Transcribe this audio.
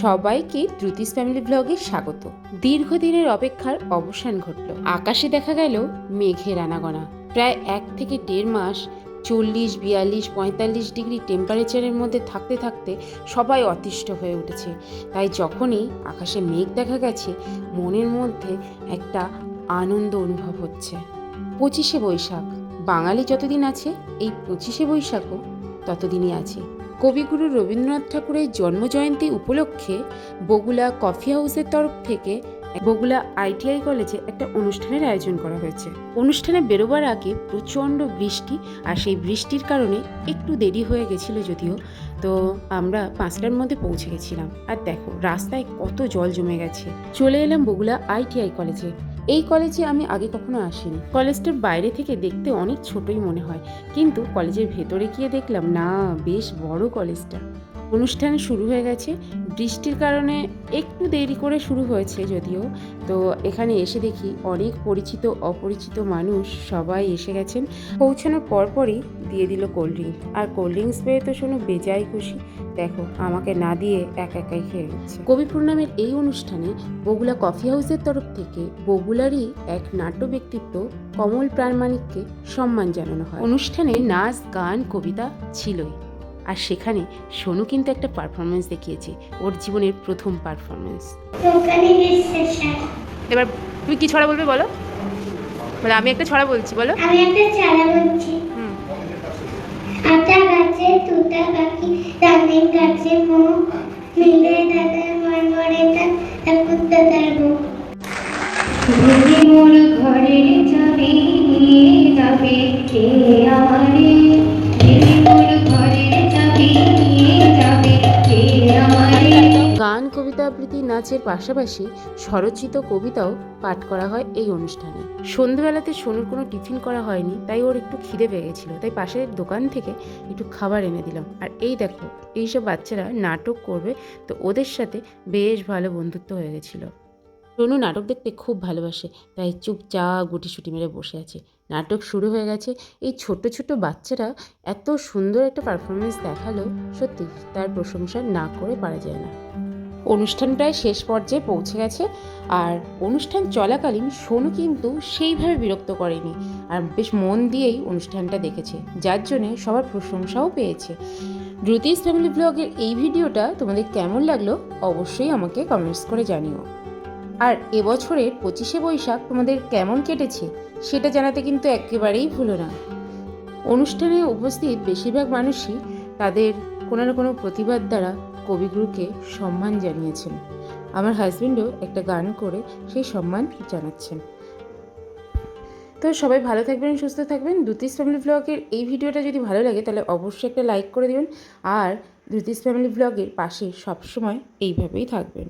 সবাইকে দ্রুতিস ফ্যামিলি ব্লগে স্বাগত। দীর্ঘদিনের অপেক্ষার অবসান ঘটল। আকাশে দেখা গেল মেঘের আনাগোনা প্রায় এক থেকে দেড় মাস চল্লিশ, বিয়াল্লিশ, পঁয়তাল্লিশ ডিগ্রি টেম্পারেচারের মধ্যে থাকতে থাকতে সবাই অতিষ্ঠ হয়ে উঠেছে। তাই যখনই আকাশে মেঘ দেখা গেছে, মনের মধ্যে একটা আনন্দ অনুভব হচ্ছে। পঁচিশে বৈশাখ। বাঙালি যতদিন আছে, এই পঁচিশে বৈশাখও ততদিনই আছে। কবিগুরু রবীন্দ্রনাথ ঠাকুরের জন্মজয়ন্তী উপলক্ষে বগুলা কফি হাউসের তরফ থেকে বগুলা আইটিআই কলেজে একটা অনুষ্ঠানের আয়োজন করা হয়েছে। অনুষ্ঠানে বেরোবার আগে প্রচণ্ড বৃষ্টি আর সেই বৃষ্টির কারণে একটু দেরি হয়ে গেছিল যদিও। তো আমরা পাঁচটার মধ্যে পৌঁছে গেছিলাম। আর দেখো, রাস্তায় কত জল জমে গেছে। চলে এলাম বগুলা আইটিআই কলেজে। এই কলেজে আমি আগে কখনো আসিনি। কলেজটার বাইরে থেকে দেখতে অনেক ছোটই মনে হয়। কিন্তু কলেজের ভেতরে গিয়ে দেখলাম, না, বেশ বড় কলেজটা। অনুষ্ঠান শুরু হয়ে গেছে। বৃষ্টির কারণে একটু দেরি করে শুরু হয়েছে যদিও। তো এখানে এসে দেখি অনেক পরিচিত, অপরিচিত মানুষ সবাই এসে গেছেন। পৌঁছানোর পরপরই দিয়ে দিল কোল্ড ড্রিঙ্ক আর কোল্ড ড্রিঙ্কস পেয়ে তো শোনো বেজায় খুশি। দেখো, আমাকে না দিয়ে এক একাই খেয়ে নিচ্ছে। কবিপুর নামের এই অনুষ্ঠানে বগুলা কফি হাউসের তরফ থেকে বগুলারই এক নাট্য ব্যক্তিত্ব কমল প্রাণমানিককে সম্মান জানানো হয়। অনুষ্ঠানে নাচ, গান, কবিতা ছিলই। আর সেখানে সোনু কিন্তু একটা পারফরমেন্স দেখিয়েছে ওর জীবনের প্রথম পারফরমেন্স এবার তুমি কি ছড়া বলবে বলো? বলে আমি একটা ছড়া বলছি বলো। আমি একটা চারা বলছি। আটা গাছে তুতা পাখি গাছে মো। মিলে মন বউ যদি মোর ঘরের নিয়ে যাবে কে? কবিতা আবৃত্তি নাচের পাশাপাশি স্বরচিত কবিতাও পাঠ করা হয় এই অনুষ্ঠানে। সন্ধ্যেবেলাতে সোনুর কোনো টিফিন করা হয়নি, তাই ওর একটু খিদে পেয়ে গেছিল। তাই পাশের দোকান থেকে একটু খাবার এনে দিলাম। আর এই দেখো এইসব বাচ্চারা নাটক করবে, তো ওদের সাথে বেশ ভালো বন্ধুত্ব হয়ে গেছিল। সোনু নাটক দেখতে খুব ভালোবাসে, তাই চুপচাপ গুটি সুটি মেরে বসে আছে। নাটক শুরু হয়ে গেছে, এই ছোট ছোট বাচ্চারা এত সুন্দর একটা পারফরমেন্স দেখাল, সত্যি তার প্রশংসা না করে পারা যায় না। অনুষ্ঠান প্রায় শেষ পর্যায়ে পৌঁছে গেছে আর অনুষ্ঠান চলাকালীন সোনু কিন্তু সেইভাবে বিরক্ত করেনি আর বেশ মন দিয়েই অনুষ্ঠানটা দেখেছে, যার জন্যে সবার প্রশংসাও পেয়েছে। দ্রুতিস ফ্যামিলি ব্লগের এই ভিডিওটা তোমাদের কেমন লাগল অবশ্যই আমাকে কমেন্টস করে জানিও। আর এবছরের পঁচিশে বৈশাখ তোমাদের কেমন কেটেছে সেটা জানাতে কিন্তু একেবারেই ভুলো না। অনুষ্ঠানে উপস্থিত বেশিরভাগ মানুষই তাদের কোনো না কোনো প্রতিবাদ দ্বারা কবিগুরুকে সম্মান জানিয়েছেন। আমার হাজব্যান্ডও একটা গান করে সেই সম্মান জানাচ্ছেন। তো সবাই ভালো থাকবেন, সুস্থ থাকবেন। দ্যুতিস ফ্যামিলি ব্লগের এই ভিডিওটা যদি ভালো লাগে, তাহলে অবশ্যই একটা লাইক করে দেবেন। আর দ্যুতিস ফ্যামিলি ব্লগের পাশে সবসময় এইভাবেই থাকবেন।